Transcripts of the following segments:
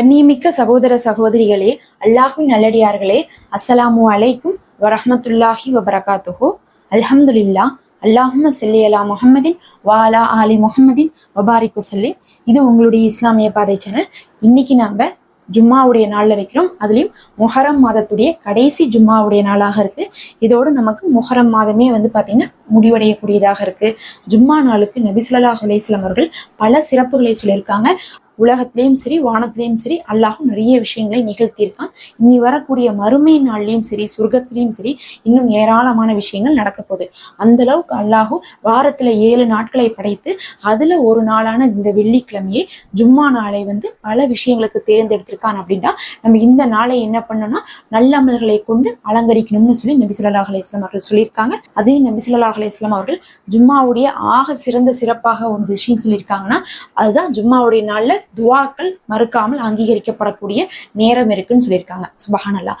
கண்ணியமிக்க சகோதர சகோதரிகளே அல்லாஹ்வின் நல்லடியார்களே அஸ்ஸலாமு அலைக்கும் வரஹமத்துல்லாஹி வபரகாத்துஹு. அல்ஹம்துலில்லா அல்லாஹும ஸல்லி அலா முஹம்மதின் வாலா ஆலி முஹம்மதின் வபாரிக்கு செல்லி இது உங்களுடைய இஸ்லாமிய பாதை சேனல். இன்னைக்கு நம்ம ஜும்மாவுடைய நாள்ல இருக்கிறோம். அதுலயும் முஹரம் மாதத்துடைய கடைசி ஜும்மாவுடைய நாளாக இருக்கு. இதோடு நமக்கு முஹரம் மாதமே வந்து பாத்தீங்கன்னா முடிவடையக்கூடியதாக இருக்கு. ஜும்மா நாளுக்கு நபிசுல்லா ஸல்லல்லாஹு அவர்கள் பல சிறப்புகளை சொல்லியிருக்காங்க. உலகத்திலையும் சரி வானத்திலையும் சரி அல்லாஹும் நிறைய விஷயங்களை நிகழ்த்தியிருக்கான். இனி வரக்கூடிய மறுமை நாள்லையும் சரி சொர்க்கத்திலையும் சரி இன்னும் ஏராளமான விஷயங்கள் நடக்க போகுது. அந்த அளவுக்கு அல்லாஹும் வாரத்துல ஏழு நாட்களை படைத்து அதுல ஒரு நாளான இந்த வெள்ளிக்கிழமையை ஜும்மா நாளை வந்து பல விஷயங்களுக்கு தேர்ந்தெடுத்திருக்கான் அப்படின்னா நம்ம இந்த நாளை என்ன பண்ணோம்னா நல்லமல்களை கொண்டு அலங்கரிக்கணும்னு சொல்லி நபி ஸல்லல்லாஹு அவர்கள் சொல்லியிருக்காங்க. அதையும் நபி ஸல்லல்லாஹு அவர்கள் ஜும்மாவுடைய ஆக சிறந்த சிறப்பாக ஒரு விஷயம் சொல்லியிருக்காங்கன்னா அதுதான் ஜும்மாவுடைய நாள்ல துவாக்கள் மறுக்காமல் அங்கீகரிக்கப்படக்கூடிய நேரம் இருக்குன்னு சொல்லியிருக்காங்க. சுபஹானல்லா.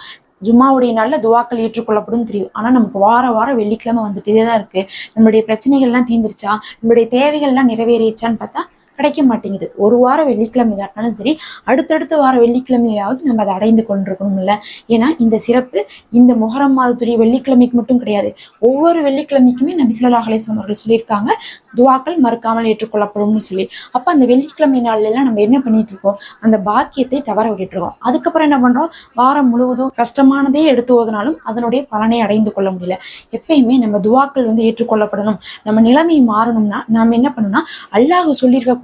ஜும்மாவுடைய நாள்ல துவாக்கள் ஏற்றுக்கொள்ளப்படும் தெரியும் ஆனா நமக்கு வார வாரம் வெள்ளிக்கிழமை வந்துட்டே தான் இருக்குது நம்மளுடைய பிரச்சனைகள்லாம் தீர்ந்துருச்சா? நம்மளுடைய தேவைகள்லாம் நிறைவேறிச்சான்னு பார்த்தா கிடைக்க மாட்டேங்குது ஒரு வாரம் வெள்ளிக்கிழமை காட்டினாலும் சரி அடுத்தடுத்த வாரம் வெள்ளிக்கிழமையாவது நம்ம அதை அடைந்து கொண்டிருக்கணும்ல. ஏன்னா இந்த சிறப்பு இந்த முஹரம் மாதத்துடைய வெள்ளிக்கிழமைக்கு மட்டும் கிடையாது. ஒவ்வொரு வெள்ளிக்கிழமைக்குமே நபி ஸல்லல்லாஹு அலைஹி அவர்கள் சொல்லியிருக்காங்க துவாக்கள் மறுக்காமல் ஏற்றுக்கொள்ளப்படும்னு சொல்லி. அப்போ அந்த வெள்ளிக்கிழமை நாள்ல எல்லாம் நம்ம என்ன பண்ணிட்டு இருக்கோம்? அந்த பாக்கியத்தை தவற விட்டுட்டு இருக்கோம். அதுக்கப்புறம் என்ன பண்றோம்? வாரம் முழுவதும் கஷ்டமானதே எடுத்து ஓதுனாலும் அதனுடைய பலனை அடைந்து கொள்ள முடியல. எப்பயுமே நம்ம துவாக்கள் வந்து ஏற்றுக்கொள்ளப்படணும். நம்ம நிலைமை மாறணும்னா நாம என்ன பண்ணணும்னா அல்லாஹ்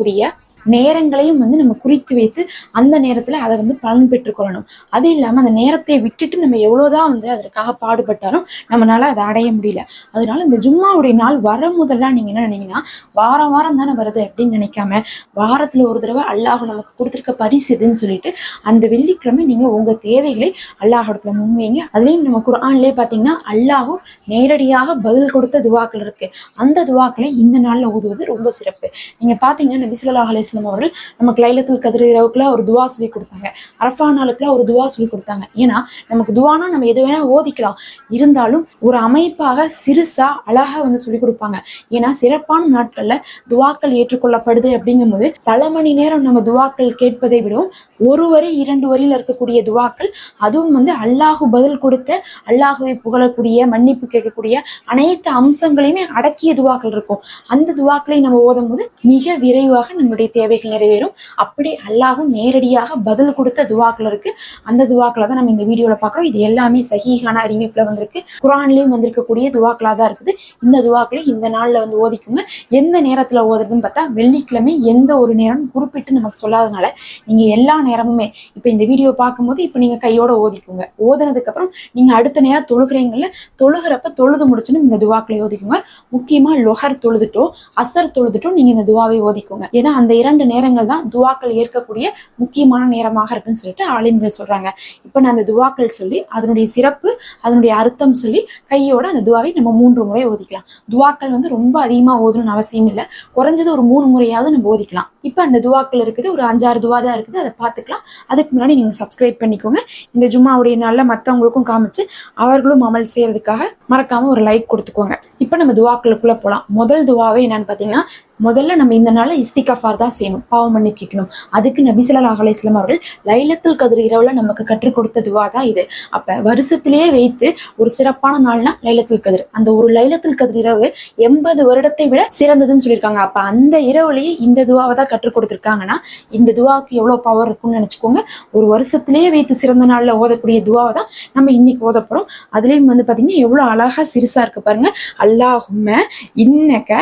fría நேரங்களையும் வந்து நம்ம குறித்து வைத்து அந்த நேரத்துல அதை வந்து பலன் பெற்றுக்கொள்ளணும். அது இல்லாம அந்த நேரத்தை விட்டுட்டு நம்ம எவ்வளவுதான் வந்து அதற்காக பாடுபட்டாலும் நம்மளால அதை அடைய முடியல. அதனால இந்த ஜும்மாவுடைய நாள் வர முதல்ல நீங்க என்ன நினைங்கன்னா வாரம் வாரம் தானே வருது அப்படின்னு நினைக்காம வாரத்துல ஒரு தடவை அல்லாஹ் நமக்கு கொடுத்துருக்க பரிசு இதுன்னு சொல்லிட்டு அந்த வெள்ளிக்கிழமை நீங்க உங்க தேவைகளை அல்லாஹிடத்துல முன்வைங்க. அதுலயும் நம்ம குர்ஆன்லயே பாத்தீங்கன்னா அல்லாஹும் நேரடியாக பதில் கொடுத்த துவாக்கள் இருக்கு. அந்த துவாக்களை இந்த நாள்ல ஓதுவது ரொம்ப சிறப்பு. நீங்க பாத்தீங்கன்னா நபிசுல்லா அலிஸ் அலைஹி அவர்கள் நமக்கு லைலத்தில் கதிர் இரவுக்குலாம் ஒரு துவா சொல்லி கொடுத்தாங்க. அரஃபா நாளுக்குலாம் ஒரு துவா சொல்லி கொடுத்தாங்க. ஏன்னா நமக்கு துவானா நம்ம எது வேணா ஓதிக்கலாம். இருந்தாலும் ஒரு அமைப்பாக சிறுசா அழகா வந்து சொல்லி கொடுப்பாங்க. ஏன்னா சிறப்பான நாட்கள்ல துவாக்கள் ஏற்றுக்கொள்ளப்படுது அப்படிங்கும்போது பல மணி நேரம் நம்ம துவாக்கள் கேட்பதை விடவும் ஒரு வரி இரண்டு வரியில இருக்கக்கூடிய துவாக்கள் அதுவும் வந்து அல்லாஹு பதில் கொடுத்த அல்லாஹுவை புகழக்கூடிய மன்னிப்பு கேட்கக்கூடிய அனைத்து அம்சங்களையுமே அடக்கிய துவாக்கள் இருக்கும். அந்த துவாக்களை நம்ம ஓதும் போது மிக விரைவாக நம்முடைய தேவைகள் நிறைவேறும். அப்படி அல்லாஹும் நேரடியாக பதில் கொடுத்த துவாக்கள் இருக்கு. அந்த துவாக்களை தான் நம்ம இந்த வீடியோல பார்க்குறோம். இது எல்லாமே சகிஹான அறிவிப்புல வந்திருக்கு. குரான்லயும் வந்திருக்கக்கூடிய துவாக்களா தான் இருக்குது. இந்த துவாக்களை இந்த நாள்ல வந்து ஓதிக்குங்க. எந்த நேரத்துல ஓதுறதுன்னு பார்த்தா வெள்ளிக்கிழமை எந்த ஒரு நேரம் குறிப்பிட்டு நமக்கு சொல்லாதனால நீங்க எல்லா நேரமுமே இப்ப இந்த வீடியோ பார்க்கும்போது இப்ப நீங்க கையோட ஓதிக்குங்க. ஓதுனதுக்கு அப்புறம் நீங்க அடுத்த நேரம் தொழுகிறீங்கல்ல தொழுகிறப்ப தொழுது முடிச்சுன்னு இந்த துவாக்களை ஓதிக்குங்க. முக்கியமா லொஹர் தொழுதுட்டோ அசர் தொழுதுட்டோ நீங்க இந்த துவாவை ஓதிக்குங்க. ஏன்னா அந்த இரண்டு நேரங்கள் தான் துவாக்கள் ஏற்கக்கூடிய முக்கியமான நேரமாக இருக்குன்னு சொல்லிட்டு ஆலிம்கள் சொல்றாங்க. இப்போ நான் அந்த துவாக்கள் சொல்லி அதனுடைய சிறப்பு அதனுடைய அர்த்தம் சொல்லி கையோட அந்த துவாவை நம்ம மூன்று முறை ஓதிக்கலாம். துவாக்கள் வந்து ரொம்ப அதிகமாக ஓதணும்னு அவசியம் இல்லை. குறைஞ்சது ஒரு மூணு முறையாவது நம்ம ஓதிக்கலாம். இப்ப அந்த துவாக்கள் இருக்குது ஒரு அஞ்சாறு துவா தான் இருக்குது அதை பார்த்துக்கலாம். அதுக்கு முன்னாடி நீங்க சப்ஸ்கிரைப் பண்ணிக்கோங்க. இந்த ஜும்மாவுடைய நாளில் மற்றவங்களுக்கும் காமிச்சு அவர்களும் அமல் செய்யறதுக்காக மறக்காம ஒரு லைக் கொடுத்துக்கோங்க. இப்ப நம்ம துவாக்களுக்குள்ள போகலாம் முதல் துவாவே என்னன்னு பார்த்தீங்கன்னா முதல்ல நம்ம இந்த நாளை இஸ்திகஃபார் தான் செய்யணும் பாவம் பண்ணி கேட்கணும். அதுக்கு நபிசலர் அகலேஸ்லம் அவர்கள் லைலத்துல் கதிர் இரவுல நமக்கு கற்றுக் கொடுத்த துவா தான் இது. அப்ப வருஷத்திலேயே வைத்து ஒரு சிறப்பான நாள்னா லைலத்துல் கதிர். அந்த ஒரு லைலத்தில் கதிர் இரவு எண்பது வருடத்தை விட சிறந்ததுன்னு சொல்லியிருக்காங்க. அப்ப அந்த இரவுலயே இந்த துவாவை தான் கற்றுக் கொடுத்துருக்காங்கன்னா இந்த துவாவுக்கு எவ்வளவு பவர் இருக்கும்னு நினைச்சுக்கோங்க. ஒரு வருஷத்திலேயே வைத்து சிறந்த நாள்ல ஓதக்கூடிய துவாவை தான் நம்ம இன்னைக்கு ஓத போறோம். அதுலயும் வந்து பாத்தீங்கன்னா எவ்வளவு அழகா சிறுசா இருக்கு பாருங்க. அல்லாஹும்ம இன்னக்க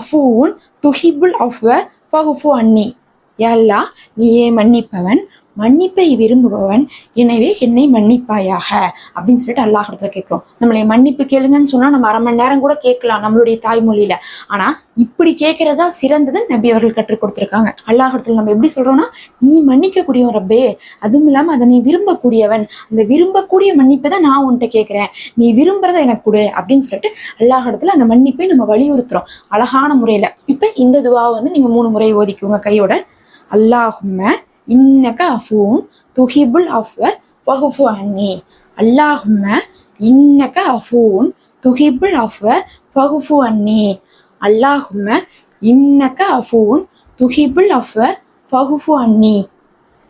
அஃபூன் துஹிபுல் அஃவ ஃபஹுஃபு அன்னி. யல்லா நீயே மன்னிப்பவன். மன்னிப்பை விரும்புபவன் எனவே என்னை மன்னிப்பாயாக அப்படின்னு சொல்லிட்டு அல்லாஹ் இடத்துல நம்மளை மன்னிப்பு கேளுங்கன்னு சொன்னால் நம்ம அரை மணி நேரம் கூட கேட்கலாம் நம்மளுடைய தாய்மொழியில. ஆனால் இப்படி கேட்கறதா சிறந்தது நபி அவர்கள் கற்றுக் கொடுத்துருக்காங்க. அல்லாஹ் இடத்துல நம்ம எப்படி சொல்றோம்னா நீ மன்னிக்கக்கூடியவன் ரப்பே அதுவும் இல்லாமல் அதை நீ விரும்பக்கூடியவன். அந்த விரும்பக்கூடிய மன்னிப்பை தான் நான் உன்கிட்ட கேட்குறேன். நீ விரும்புறத எனக்கு கொடு அப்படின்னு சொல்லிட்டு அல்லாஹ் இடத்துல அந்த மன்னிப்பை நம்ம வலியுறுத்துறோம். அழகான முறையில். இப்போ இந்த துவாவை வந்து நீங்கள் மூணு முறை ஓதிக்குங்க கையோட. அல்லாஹும்ம இன்னக்க அஃபூன் துஹிபுல் அஃவ வஹுஃபு அன்னி. அல்லாஹும்ம இன்னக்க அஃபூன் துஹிபுல் அஃவ வஹுஃபு அன்னி. அல்லாஹும்ம இன்னக்க அஃபூன் துஹிபுல் அஃவ ஃபஹுஃபு அன்னி.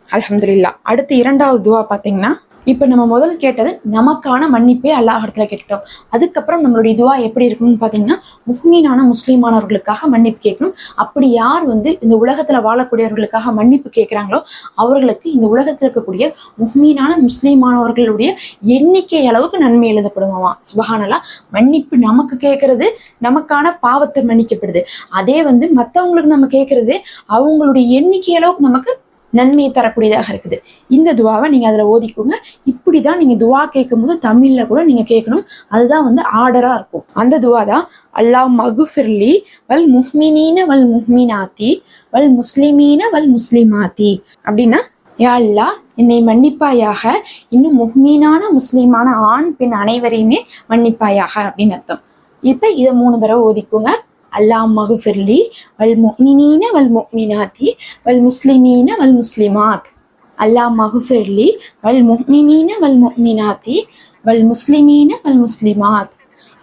அலமதுல்லா அடுத்து இரண்டாவது துவா பார்த்தீங்கன்னா இப்போ நம்ம முதல் கேட்டது நமக்கான மன்னிப்பே அல்லாஹிடத்துல கேட்டுட்டோம். அதுக்கப்புறம் நம்மளுடைய துவா எப்படி இருக்கணும்னு பார்த்தீங்கன்னா முஹ்மீனான முஸ்லீமானவர்களுக்காக மன்னிப்பு கேட்கணும். அப்படி யார் வந்து இந்த உலகத்துல வாழக்கூடியவர்களுக்காக மன்னிப்பு கேட்குறாங்களோ அவர்களுக்கு இந்த உலகத்தில் இருக்கக்கூடிய முஹ்மீனான முஸ்லீமானவர்களுடைய எண்ணிக்கை அளவுக்கு நன்மை எழுதப்படுமாம். சுபஹானலா மன்னிப்பு நமக்கு கேட்கறது நமக்கான பாவத்தை மன்னிக்கப்படுது. அதே வந்து மற்றவங்களுக்கு நம்ம கேட்கறது அவங்களுடைய எண்ணிக்கை அளவுக்கு நமக்கு நன்மையை தரக்கூடியதாக இருக்குது. இந்த துவாவை நீங்க அதுல ஓதிக்கோங்க. இப்படிதான் நீங்க துவா கேட்கும்போது தமிழ்ல கூட நீங்க கேட்கணும். அதுதான் வந்து ஆர்டரா இருக்கும். அந்த துவா தான் அல்லாஹ் மகுஃபிர்லி வல் முஹ்மினீன வல் முஹ்மினாத்தி வல் முஸ்லிமீன வல் முஸ்லிமாத்தி. அப்படின்னா யா அல்லாஹ் என்னை மன்னிப்பாயாக. இன்னும் முஹ்மீனான முஸ்லீமான ஆண் பெண் அனைவரையுமே மன்னிப்பாயாக. அப்படின்னு அர்த்தம். இப்ப இதை மூணு தடவை ஓதிக்கோங்க. அல்லாஹ் மகுஃபிர்லி வல் முக்மினீன வல் முக்மினாத்தி வல் முஸ்லிமீன வல் முஸ்லிமாத் அல்லாஹ் மகுஃபிர்லி வல் முக்மினீன வல் முக்மினாத்தி வல் முஸ்லிமீன வல் முஸ்லிமாத்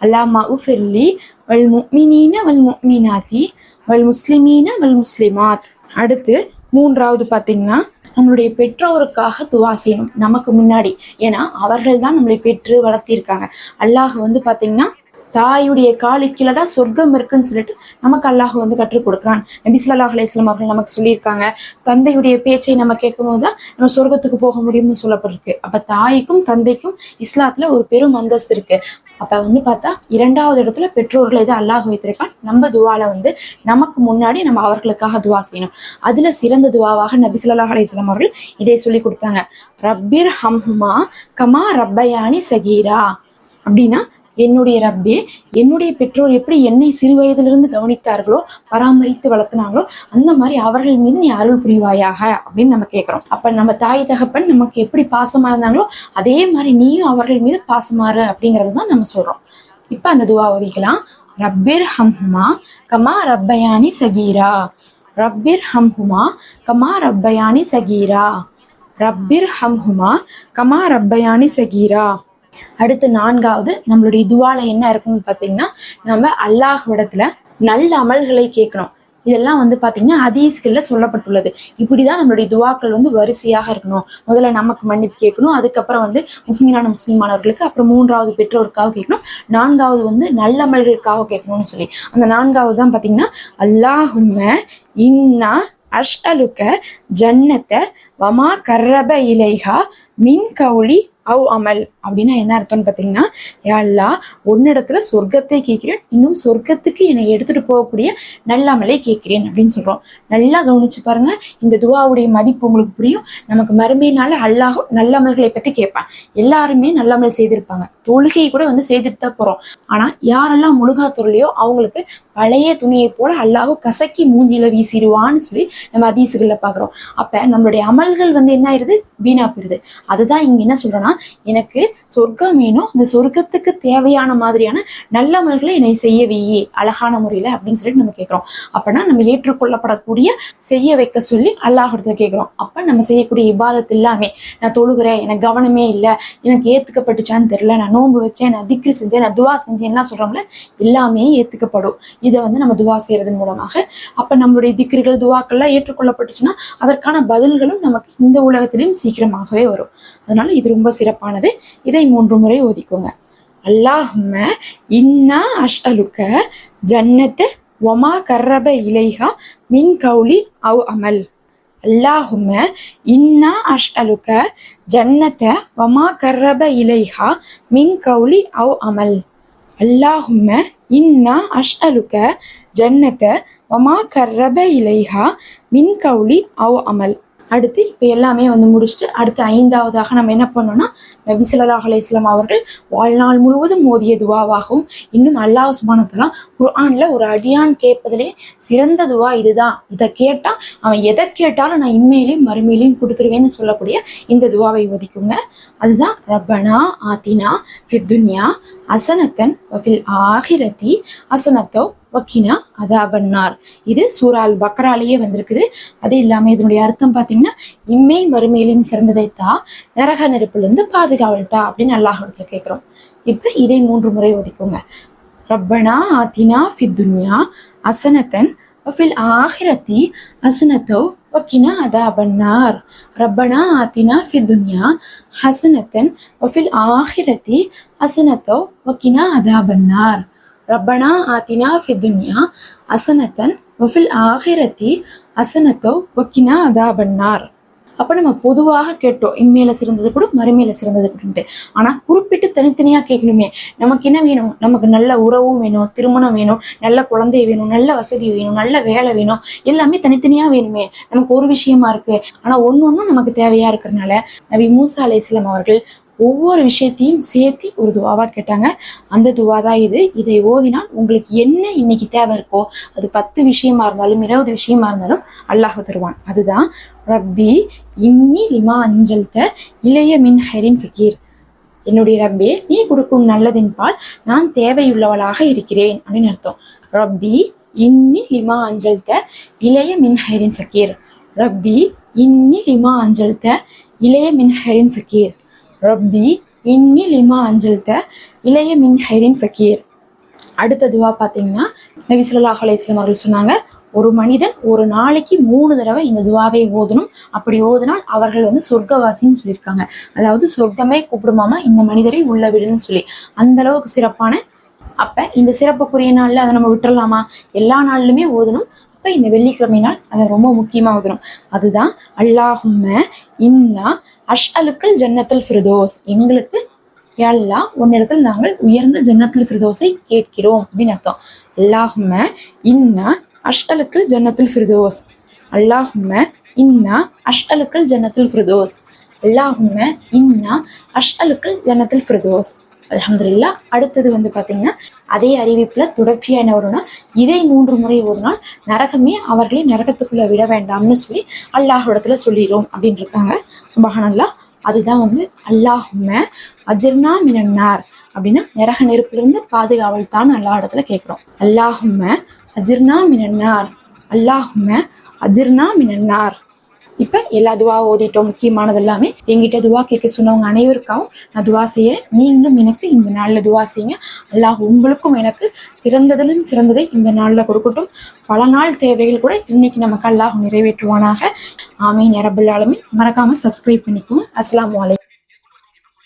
அல்லாஹ் மகுஃபிர்லி வல் முக்மினீன வல் முக்மினாத்தி வல் முஸ்லிமீன வல் முஸ்லிமாத் அடுத்து மூன்றாவது பார்த்தீங்கன்னா நம்மளுடைய பெற்றோருக்காக துவா செய்யணும். நமக்கு முன்னாடி. ஏன்னா அவர்கள் தான் நம்மளை பெற்று வளர்த்திருக்காங்க. அல்லாஹ் வந்து பார்த்தீங்கன்னா தாயுடைய காலுக்கீழே தான் சொர்க்கம் இருக்குன்னு சொல்லிட்டு நமக்கு அல்லாஹ் வந்து கற்றுக் கொடுக்குறான். நபி ஸல்லல்லாஹு அலைஹி அவர்கள் நமக்கு சொல்லியிருக்காங்க. தந்தையுடைய பேச்சை நம்ம கேட்கும்போது தான் நம்ம சொர்க்கத்துக்கு போக முடியும்னு சொல்லப்பட்டிருக்கு. அப்ப தாய்க்கும் தந்தைக்கும் இஸ்லாத்துல ஒரு பெரும் அந்தஸ்து இருக்கு. அப்ப வந்து பார்த்தா இரண்டாவது இடத்துல பெற்றோர்களை இதை அல்லாஹ் வைத்திருக்கான். நம்ம துவால வந்து நமக்கு முன்னாடி நம்ம அவர்களுக்காக துவா செய்யணும். அதுல சிறந்த துவாவாக நபி ஸல்லல்லாஹு அலைஹி அவர்கள் இதை சொல்லி கொடுத்தாங்க. ரப்பிர் ஹம்ஹுமா கமா ரப்பயானி சகீரா. அப்படின்னா என்னுடைய ரப்பே என்னுடைய பெற்றோர் எப்படி என்னை சிறு வயதிலிருந்து கவனித்தார்களோ பராமரித்து வளர்த்தினாங்களோ அந்த மாதிரி அவர்கள் மீது நீ அருள் புரிவாயாக அப்படின்னு நம்ம கேட்கிறோம். அப்ப நம்ம தாய் தகப்பன் நமக்கு எப்படி பாசமா இருந்தாங்களோ அதே மாதிரி நீயும் அவர்கள் மீது பாசமாறு அப்படிங்கிறது தான் நம்ம சொல்றோம். இப்ப அந்த துவா ஒதிக்கலாம் ரப்பிர் ஹம்ஹுமா கமா ரப்பயானி சகீரா. ரப்பிர் ஹம்ஹுமா கமா ரப்பயானி சகீரா. ரப்பிர் ஹம்ஹுமா கமா ரப்பயானி சகீரா. அடுத்து நான்காவது நம்மளுடைய துவால என்ன இருக்கும்னு பார்த்தீங்கன்னா நம்ம அல்லாஹ்விடத்துல நல்ல அமல்களை கேட்கணும். இதெல்லாம் வந்து பாத்தீங்கன்னா ஹதீஸ்கள்ல சொல்லப்பட்டுள்ளது. இப்படிதான் நம்மளுடைய துவாக்கள் வந்து வரிசையாக இருக்கணும். முதல்ல நமக்கு மன்னிப்பு கேட்கணும். அதுக்கப்புறம் வந்து முஸ்லீமான முஸ்லீமானவர்களுக்கு அப்புறம் மூன்றாவது பெற்றோருக்காக கேட்கணும். நான்காவது வந்து நல்லமல்களுக்காக கேட்கணும்னு சொல்லி. அந்த நான்காவது தான் பாத்தீங்கன்னா அல்லாஹும இன்னா அஷ்அலுக்க ஜன்னத்தை வமா கர்ரப இலைஹா மின் கவுளி அவ் அமல் அப்படின்னா என்ன அர்த்தம்னு பார்த்தீங்கன்னா யாழ்லா ஒன்னிடத்துல சொர்க்கத்தை கேட்கிறேன். இன்னும் சொர்க்கத்துக்கு என்னை எடுத்துட்டு போகக்கூடிய நல்ல அமலை கேட்கிறேன் அப்படின்னு சொல்றோம். நல்லா கவனிச்சு பாருங்க. இந்த துவாவுடைய மதிப்பு உங்களுக்கு புரியும். நமக்கு மறுமையினால அல்லாஹ் நல்லமல்களை பத்தி கேட்பான். எல்லாருமே நல்லமல் செய்திருப்பாங்க. தொழுகை கூட வந்து செய்துட்டு தான் போறோம். ஆனா யாரெல்லாம் முழுகா தொழிலையோ அவங்களுக்கு பழைய துணியை போல அல்லாஹ் கசக்கி மூஞ்சியில வீசிடுவான்னு சொல்லி நம்ம அதீசுகள்ல பாக்குறோம் அப்ப நம்மளுடைய அமல்கள் வந்து என்ன ஆயிருது வீணா போயிருது அதுதான் இங்க என்ன சொல்றேன்னா எனக்கு சொர்க்கம் வேணும். அந்த சொர்க்கத்துக்கு தேவையான மாதிரியான நல்ல அமல்களை என்னை செய்ய வையே அழகான முறையில அப்படின்னு சொல்லிட்டு நம்ம கேட்கிறோம் அப்பனா நம்ம ஏற்றுக்கொள்ளப்படக்கூடிய செய்ய வைக்க சொல்லி அல்லாஹிடத்துல கேட்கிறோம் அப்ப நம்ம செய்யக்கூடிய இபாதத் எல்லாமே நான் தொழுகிறேன் எனக்கு கவனமே இல்லை எனக்கு ஏத்துக்கப்பட்டுச்சான்னு தெரியல நான் நோன்பு வச்சேன் நான் திக்ரி செஞ்சேன் நான் துவா செஞ்சேன்லாம் சொல்றோம்ல எல்லாமே ஏத்துக்கப்படும். இதை வந்து நம்ம துவா செய்யறதன் மூலமாக. அப்ப நம்மளுடைய திக்ரிகள் துவாக்கள்லாம் ஏற்றுக்கொள்ளப்பட்டுச்சுன்னா அதற்கான பதில்களும் நமக்கு இந்த உலகத்திலையும் சீக்கிரமாகவே வரும். அதனால இது ரொம்ப சிறப்பானது. இதை மூன்று முறை ஓதிக்கோங்க. அல்லாஹும இன்னா அஷ்அலுக்க ஜன்னத்த ஒமா கர்ரப இலைஹா மின் கௌலி அவ் அமல். அல்லாஹும இன்னா அஷ்அலுக்க ஜன்னத்த வமா கர்ரப இலைஹா மின் கௌலி அவ் அமல். அல்லாஹும இன்னா அஷ்அலுக்க ஜன்னத்த வமா கர்ரப இலைஹா மின் கௌலி அவ் அமல். அடுத்து இப்போ எல்லாமே வந்து முடிச்சுட்டு அடுத்து ஐந்தாவதாக நம்ம என்ன பண்ணோம்னா நபி ஸல்லல்லாஹு அவர்கள் வாழ்நாள் முழுவதும் ஓதிய துவாவாகவும் இன்னும் அல்லாஹ் சுபானத்தெல்லாம் குர்ஆன்ல ஒரு அடியான் கேட்பதிலே சிறந்த துவா இதுதான். இதை கேட்டா அவன் எதை கேட்டாலும் நான் இம்மையிலையும் மறுமையிலையும் கொடுத்துருவேன்னு சொல்லக்கூடிய இந்த துவாவை ஒதிக்குங்க அதுதான் ரப்பனா ஆத்தினா ஃபித்துன்யா அசனத்தன் வஃபில் ஆகிரத்தி அசனத்தோ வக்கினா அதாபன்னார். இது சூரால் பக்ராலேயே வந்திருக்குது. அது இல்லாம இதனுடைய அர்த்தம் பாத்தீங்கன்னா இம்மை மறுமையிலும் சிறந்ததை தா நரக நெருப்புலேருந்து பாதுகாப்பு பாதுகாவல்டா அப்படின்னு அல்லாஹிடத்துல கேட்குறோம் இப்போ இதை மூன்று முறை ஒதுக்குங்க. ரப்பனா ஆத்தினா ஃபித்துன்யா அசனத்தன் ஃபில் ஆஹிரத்தி அசனத்தோ வக்கினா அதாபன்னார் ரப்பனா ஆத்தினா ஃபித்துன்யா ஹசனத்தன் ஃபில் ஆஹிரத்தி அசனத்தோ வக்கினா அதாபன்னார் ரப்பனா ஆத்தினா ஃபித்துன்யா அசனத்தன் வஃபில் ஆஹிரத்தி அசனத்தோ வக்கினா அதாபன்னார் அப்போ நம்ம பொதுவாக கேட்டோம் இம்மையில சிறந்தது கூட மறுமையில சிறந்தது கூடன்ட்டு. ஆனால் குறிப்பிட்டு தனித்தனியாக கேட்கணுமே நமக்கு என்ன வேணும்? நமக்கு நல்ல உறவும் வேணும் திருமணம் வேணும் நல்ல குழந்தை வேணும் நல்ல வசதி வேணும் நல்ல வேலை வேணும். எல்லாமே தனித்தனியாக வேணுமே. நமக்கு ஒரு விஷயமா இருக்கு. ஆனால் ஒன்று ஒன்றும் நமக்கு தேவையா இருக்கிறனால நபி மூசா அலை இஸ்லாம் அவர்கள் ஒவ்வொரு விஷயத்தையும் சேர்த்து ஒரு துவாவா கேட்டாங்க. அந்த துவா தான் இது. இதை ஓதினால் உங்களுக்கு என்ன இன்னைக்கு தேவை இருக்கோ அது பத்து விஷயமா இருந்தாலும் இருபது விஷயமா இருந்தாலும் அல்லாஹ் தருவான். அதுதான் ரப்பி இன்னி லிமா அஞ்சல்த இளைய மின் ஹரின் ஃபகீர். என்னுடைய ரப்பே நீ கொடுக்கும் நல்லதின் பால் நான் தேவையுள்ளவளாக இருக்கிறேன் அப்படின்னு அர்த்தம். ரப்பி இன்னி லிமா அஞ்சல்த இளைய மின் ஹைரின் ஃபக்கீர் ரப்பி இன்னி லிமா அஞ்சல்த இளைய மின் ஹைரின் ஃபக்கீர் ரப்பி இன்னி லிமா அஞ்சல்த இளைய மின் ஹைரின் ஃபக்கீர். அடுத்த துவா பார்த்தீங்கன்னா நபி ஸல்லல்லாஹு அவர்கள் சொன்னாங்க ஒரு மனிதன் ஒரு நாளைக்கு மூணு தடவை இந்த துவாவை ஓதணும். அப்படி ஓதினால் அவர்கள் வந்து சொர்க்கவாசின்னு சொல்லியிருக்காங்க. அதாவது சொர்க்கமே கூப்பிடுமாமா இந்த மனிதரை உள்ள விடுன்னு சொல்லி. அந்த அளவுக்கு சிறப்பான அப்ப இந்த சிறப்புக்குரிய நாள்ல அதை நம்ம விட்டுறலாமா? எல்லா நாள்லுமே ஓதணும். அப்போ இந்த வெள்ளிக்கிழமை நாள் அதை ரொம்ப முக்கியமா வந்துடும் அதுதான் அல்லாஹும்ம இன்னா அஷ்அலுக்கல் ஜன்னத்துல் ஃபிரதோஸ். எங்களுக்கு யல்லா உன்னிடத்தில் நாங்கள் உயர்ந்த ஜன்னத்தில் ஃபிரதோஸை கேட்கிறோம் அப்படின்னு அர்த்தம். அல்லாஹும்ம இன்னா அஷ்அலுக்கல் ஜன்னத்தில் ஃபிரதோஸ். அல்லாஹும்ம இன்னா அஷ்அலுக்கல் ஜன்னத்தில் ஃபிரதோஸ். அல்லாஹும்ம இன்னா அஷ்அலுக்கல் ஜன்னத்தில் ஃபிரதோஸ். அலமதுல்லா அடுத்தது வந்து பார்த்தீங்கன்னா அதே அறிவிப்பில் தொடர்ச்சியாக என்ன வரும்னா இதை மூன்று முறை ஒரு நாள் நரகமே அவர்களை நரகத்துக்குள்ளே விட வேண்டாம்னு சொல்லி அல்லாஹ்விடத்துல சொல்லிடும் அப்படின்னு இருக்காங்க. சுபஹானல்லாஹ் அதுதான் வந்து அல்லாஹுமே அஜர்னா மினன்னார் அப்படின்னா நரக நெருப்பிலிருந்து பாதுகாவல் தான் அல்லா இடத்துல கேட்குறோம் அல்லாஹும்ம அஜிர்னா மினன்னார் அல்லாஹும்ம அஜிர்னா மினன்னார். இப்போ எல்லா துவா ஓதிட்டோம் முக்கியமானது எல்லாமே எங்கிட்ட துவா கேட்க சொன்னவங்க அனைவருக்காகவும் நான் துவா செய்யறேன். நீங்களும் எனக்கு இந்த நாளில் துவா செய்யுங்க. அல்லாஹ் உங்களுக்கும் எனக்கு சிறந்ததிலும் சிறந்ததை இந்த நாளில் கொடுக்கட்டும். பல நாள் தேவைகள் கூட இன்னைக்கு நமக்கு அல்லாஹ் நிறைவேற்றுவானாக. ஆமீன். அரபுல்லாலுமே மறக்காம சப்ஸ்கிரைப் பண்ணிக்கோங்க. அஸ்லாம் அலைக்கும்.